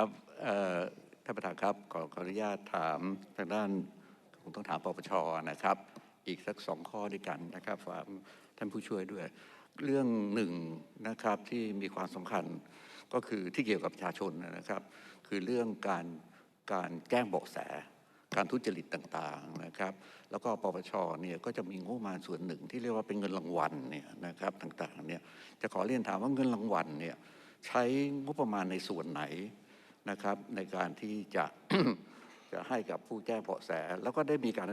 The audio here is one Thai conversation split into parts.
ครับท่านประธานครับขอขออนุญาตถามทางด้านคงต้องถามปปชนะครับ อีกสักสองข้อด้วยกันนะครับฝากท่านผู้ช่วยด้วย เรื่องหนึ่งนะครับที่มีความสำคัญก็คือที่เกี่ยวกับประชาชนนะครับ คือเรื่องการการแจ้งเบาะแสการทุจริตต่างๆนะครับ แล้วก็ปปชเนี่ยก็จะมีงบประมาณส่วนหนึ่งที่เรียกว่าเป็นเงินรางวัลเนี่ยนะครับต่างๆเนี่ยจะขอเรียนถามว่าเงินรางวัลเนี่ยใช้งบประมาณในส่วนไหน นะครับในการที่จะจะให้กับผู้แจ้งเบาะแส แล้วก็ได้มีการ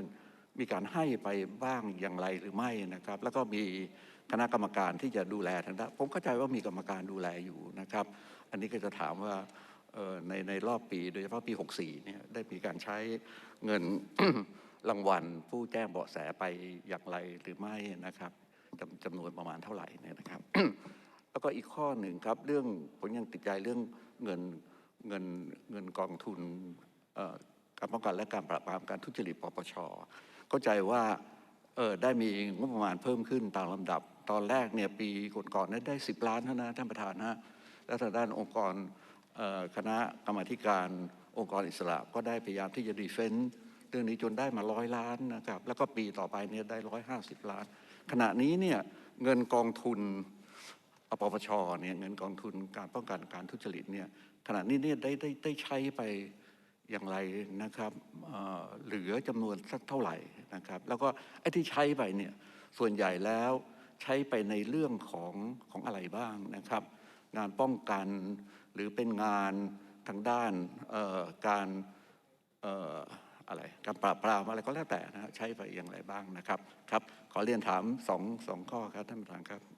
มีการให้ไปบ้างอย่างไรหรือไม่นะครับ แล้วก็มีคณะกรรมการที่จะดูแลทางด้านผมเข้าใจว่ามีกรรมการดูแลอยู่นะครับ อันนี้ก็จะถามว่าในในรอบปีโดยเฉพาะปี 64เนี่ยได้มีการใช้เงินรางวัลผู้แจ้งเบาะแสไปอย่างไรหรือไม่นะครับจำจำนวนประมาณเท่าไหร่เนี่ยนะครับ แล้วก็อีกข้อหนึ่งครับเรื่องผมยังติดใจเรื่องเงิน เงินเงินกองทุนการป้องกันและการปราบปรามการทุจริตปปชเข้าใจว่าเออได้มีงบประมาณเพิ่มขึ้นตามลำดับ ตอนแรกเนี่ยปีก่อนๆนี่ยได้ 10 ล้านเท่านั้นท่านประธานฮะแล้วทางด้านองค์กรคณะกรรมธิการองค์กรอิสระ ก็ได้พยายามที่จะดีเฟนต์เรื่องนี้จนได้มาร้อยล้านนะครับแล้วก็ปีต่อไปเนี่ยได้ร้อยห้าสิบล้าน ขณะนี้เนี่ยเงินกองทุน ปปชเนี่ยเงินกองทุนการป้องกันการทุจริตเนี่ยขณะนี้เนี่ยได้ได้ได้ใช้ไปอย่างไรนะครับเเหลือจำนวนสักเท่าไหร่นะครับ แล้วก็ไอ้ที่ใช้ไปเนี่ยส่วนใหญ่แล้วใช้ไปในเรื่องของของอะไรบ้างนะครับ งานป้องกันหรือเป็นงานทางด้านการอะไรการปราบปรามอะไรก็แล้วแต่นะฮะใช้ไปอย่างไรบ้างนะครับครับ ขอเรียนถามสองสองข้อครับท่านประธานครับ